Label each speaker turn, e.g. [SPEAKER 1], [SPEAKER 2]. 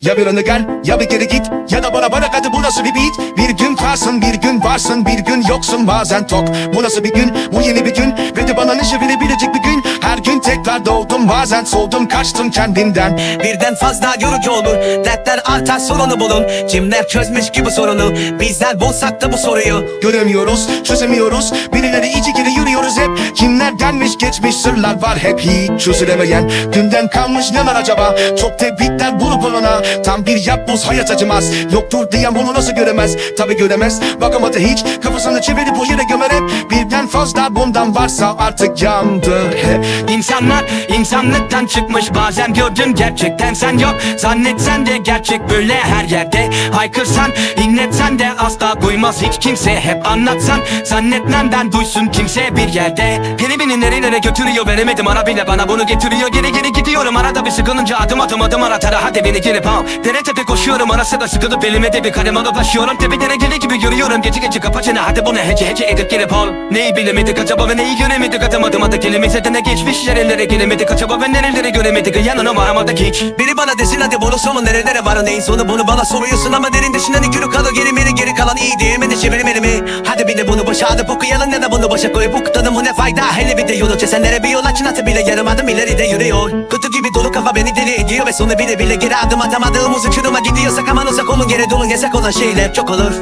[SPEAKER 1] Ya bir öne gel ya bir geri git. Ya da bana bana hadi bu nasıl bir beat? Bir gün varsın bir gün varsın bir gün yoksun bazen tok. Bu nasıl bir gün? Bu yeni bir gün. Ve de bana neşe verebilecek bir gün. Her gün tekrar doğdum bazen soldum kaçtım kendimden.
[SPEAKER 2] Birden fazla yorucu olur Dertler artar sorunu bulun. Kimler çözmüş ki bu sorunu? Bizler bulsak da bu soruyu.
[SPEAKER 1] Göremiyoruz çözemiyoruz. Birileri içi geri yürüyoruz hep. Kimler gelmiş geçmiş sırlar var hep. Hiç çözülemeyen dünden kalmış ne var acaba? Çok tebrikler Tam bir yapboz hayat acımaz. Yoktur diyen bunu nasıl göremez? Tabi göremez. Bakamadı hiç Kafasını çevirip o fazla bundan varsa artık yandı.
[SPEAKER 3] İnsanlar insanlıktan çıkmış. Bazen gördün gerçekten sen yok. Zannetsen de gerçek böyle her yerde. Haykırsan inletsen de asla duymaz. Hiç kimse Hep anlatsan. Zannetmem duysun kimse bir yerde. Beni beni nerelere götürüyor veremedim. Ara bile bana bunu getiriyor. Geri geri gidiyorum. Arada bir sıkılınca adım adım adım aratara Hadi beni gelip al. Dere tepe koşuyorum. Arası da sıkılıp elime de bir kalem alıp başlıyorum Tepelere gele gibi yürüyorum. Gece gece kapa çene Hadi bunu hece hece edip gelip al. Neyi bilemedik acaba ve neyi göremedik? Adım adım adı kelimize de ne geçmiş? Nerelere gelemedik acaba ve nerelere göremedik? Yanına varamadık hiç?
[SPEAKER 2] Biri bana desin hadi bunu sonu nerelere var neyin sonu? Bunu bana soruyorsun ama derin dışından iki kalır. Geri meri geri kalan iyi değil mi de çevirmeli mi? Hadi bir de bunu boşa atıp okuyalım ya da bunu boşa koyup okutalım bu ne fayda? Hele bir de yolu kesenlere bir yol açın. Atı bile yarım adım ileride yürüyor. Kutu gibi dolu kafa beni deli ediyor ve sonu bile bile geri adım atamadığımız uçuruma gidiyorsak aman uzak olun. Geri dolun yasak olan şeyler çok olur